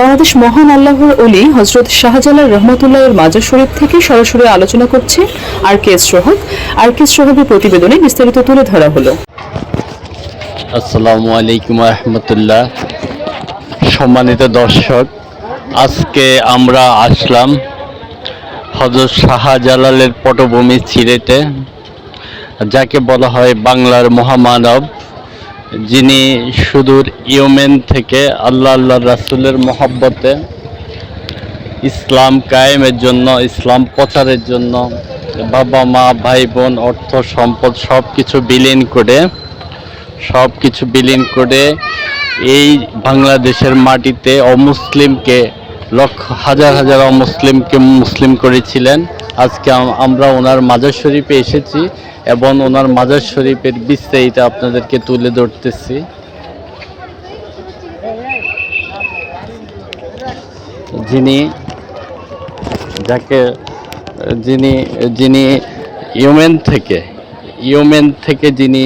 বাংলাদেশ মহান আল্লাহর অলি হজরত শাহজালাল রহমতুল্লাহ এর মাজার শরীফ থেকে সরাসরি আলোচনা করছে আর কে সোহাগ আর কে এস সোহাগের প্রতিবেদনে বিস্তারিত তুলে ধরা হলো। আসসালামু আলাইকুম রহমতুল্লাহ। সম্মানিত দর্শক, আজকে আমরা আসলাম হজরত শাহজালালের পটভূমি সিলেটে, যাকে বলা হয় বাংলার মহামানব। যিনি সুদূর ইউমেন থেকে আল্লাহ আল্লাহ রাসুলের মহব্বতে ইসলাম কায়েমের জন্য, ইসলাম প্রচারের জন্য বাবা, মা, ভাই, বোন, অর্থ, সম্পদ সব কিছু বিলীন করে সব কিছু বিলীন করে এই বাংলাদেশের মাটিতে অমুসলিমকে লক্ষ, হাজার হাজার অমুসলিমকে মুসলিম করেছিলেন। আজকে আমরা ওনার মাজার শরীফে এসেছি এবং ওনার মাজার শরীফের বিস্তারিত আপনাদেরকে তুলে ধরতেছি। যিনি যাকে যিনি যিনি ইউমেন থেকে ইউমেন থেকে যিনি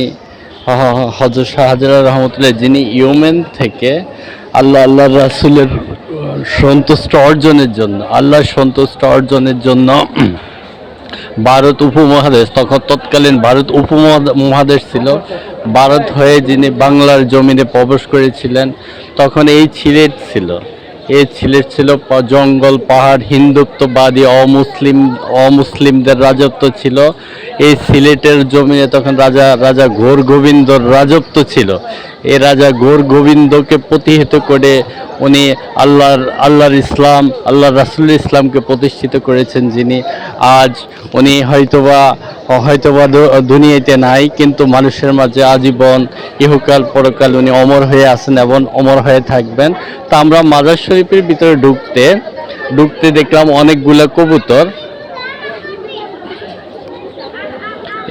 হজর শাহজালাল রহমতুল্লাহ, যিনি ইউমেন থেকে আল্লাহ আল্লাহ রাসুলের সন্তুষ্ট অর্জনের জন্য, আল্লাহর সন্তুষ্ট অর্জনের জন্য ভারত উপমহাদেশ, তখন তৎকালীন ভারত উপমহাদেশ ছিল। ভারত হয়ে যিনি বাংলার জমিনে প্রবেশ করেছিলেন, তখন এই সিলেট ছিল। এই সিলেট ছিল জঙ্গল, পাহাড়, হিন্দুত্ববাদী, অমুসলিম, অমুসলিমদের রাজত্ব ছিল। এই সিলেটের জমিনে তখন রাজা রাজা ঘোর গোবিন্দর রাজত্ব ছিল। এই রাজা ঘোর গোবিন্দকে প্রতিহিত করে উনি আল্লাহর আল্লাহর ইসলাম আল্লাহ রাসুল ইসলামকে প্রতিষ্ঠিত করেছেন যিনি। আজ উনি হয়তোবা হয়তোবা দুনিয়াতে নাই, কিন্তু মানুষের মাঝে আজীবন ইহুকাল পরকাল উনি অমর হয়ে আছেন এবং অমর হয়ে থাকবেন। তা আমরা মাজার শরীফের ভিতরে ঢুকতে ঢুকতে দেখলাম অনেকগুলো কবুতর।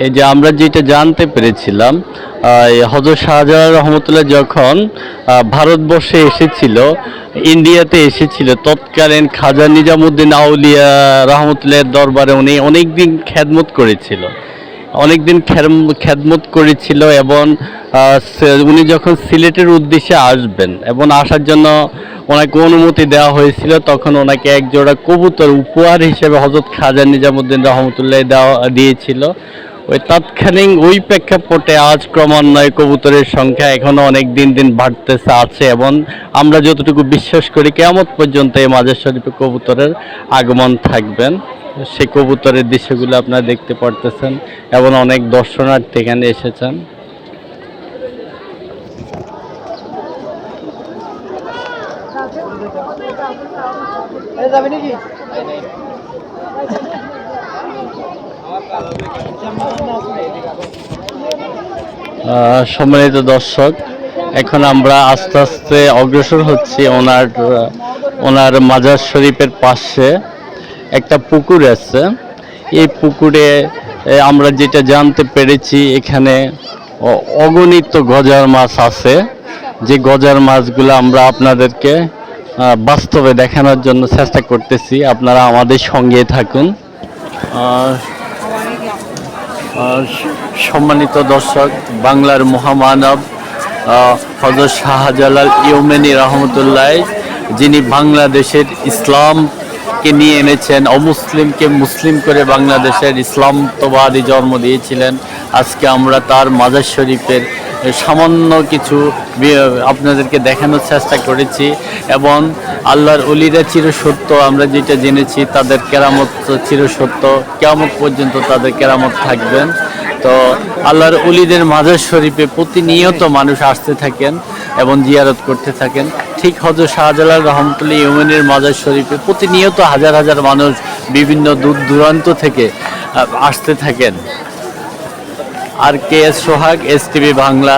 এই যে আমরা যেটা জানতে পেরেছিলাম হজর শাহজালাল রহমতুল্লাহ যখন ভারতবর্ষে এসেছিল, ইন্ডিয়াতে এসেছিল, তৎকালীন খাজা নিজামুদ্দিন আউলিয়া রহমতুল্লাহের দরবারে উনি অনেক দিন খ্যাদমত করেছিল। অনেক দিন খ্যাদমত করেছিল এবং উনি যখন সিলেটের উদ্দেশ্যে আসবেন এবং আসার জন্য ওনাকে অনুমতি দেওয়া হয়েছিল, তখন ওনাকে এক জোড়া কবুতর উপহার হিসেবে হজরত খাজা নিজামুদ্দিন রহমতুল্লাহ দেওয়া, দিয়েছিল। ওই তাৎক্ষণিক ওই প্রেক্ষাপটে আজ ক্রমান্বয়ে কবুতরের সংখ্যা এখনও অনেক দিন দিন বাড়তেছে আছে এবং আমরা যতটুকু বিশ্বাস করি কেমন পর্যন্ত এই মাজার শরীফে কবুতরের আগমন থাকবেন। সেই কবুতরের দৃশ্যগুলো আপনারা দেখতে পারতেছেন এবং অনেক দর্শনার্থী এখানে এসেছেন। আহ, সম্মানিত দর্শক এখন আমরা আস্তে আস্তে অগ্রসর হচ্ছি ওনার ওনার মাজার শরীফের পাশে একটা পুকুর আছে। এই পুকুরে আমরা যেটা জানতে পেরেছি এখানে অগণিত গজার মাছ আছে। যে গজার মাছগুলো আমরা আপনাদেরকে বাস্তবে দেখানোর জন্য চেষ্টা করতেছি। আপনারা আমাদের সঙ্গে থাকুন। আহ, সম্মানিত দর্শক, বাংলার মহামানব হজরত শাহজালাল ইউমেনি রহমতুল্লাহ, যিনি বাংলাদেশের ইসলামকে নিয়ে এনেছেন, অমুসলিমকে মুসলিম করে বাংলাদেশের ইসলামতবাদী জন্ম দিয়েছিলেন। আজকে আমরা তার মাজার শরীফের সামান্য কিছু আপনাদেরকে দেখানোর চেষ্টা করেছি এবং আল্লাহর অলিরা চিরসত্য, আমরা যেটা জেনেছি তাদের কেরামত চিরসত্য কেমন পর্যন্ত তাদের কেরামত থাকবেন। তো আল্লাহর অলিদের মাজার শরীফে প্রতিনিয়ত মানুষ আসতে থাকেন এবং জিয়ারত করতে থাকেন। ঠিক হজর শাহজালাল রহমতুল্লাহ ইউমেনের মাজার শরীফে প্রতিনিয়ত হাজার হাজার মানুষ বিভিন্ন দূর দূরান্ত থেকে আসতে থাকেন। আর K S Sohag S Bangla.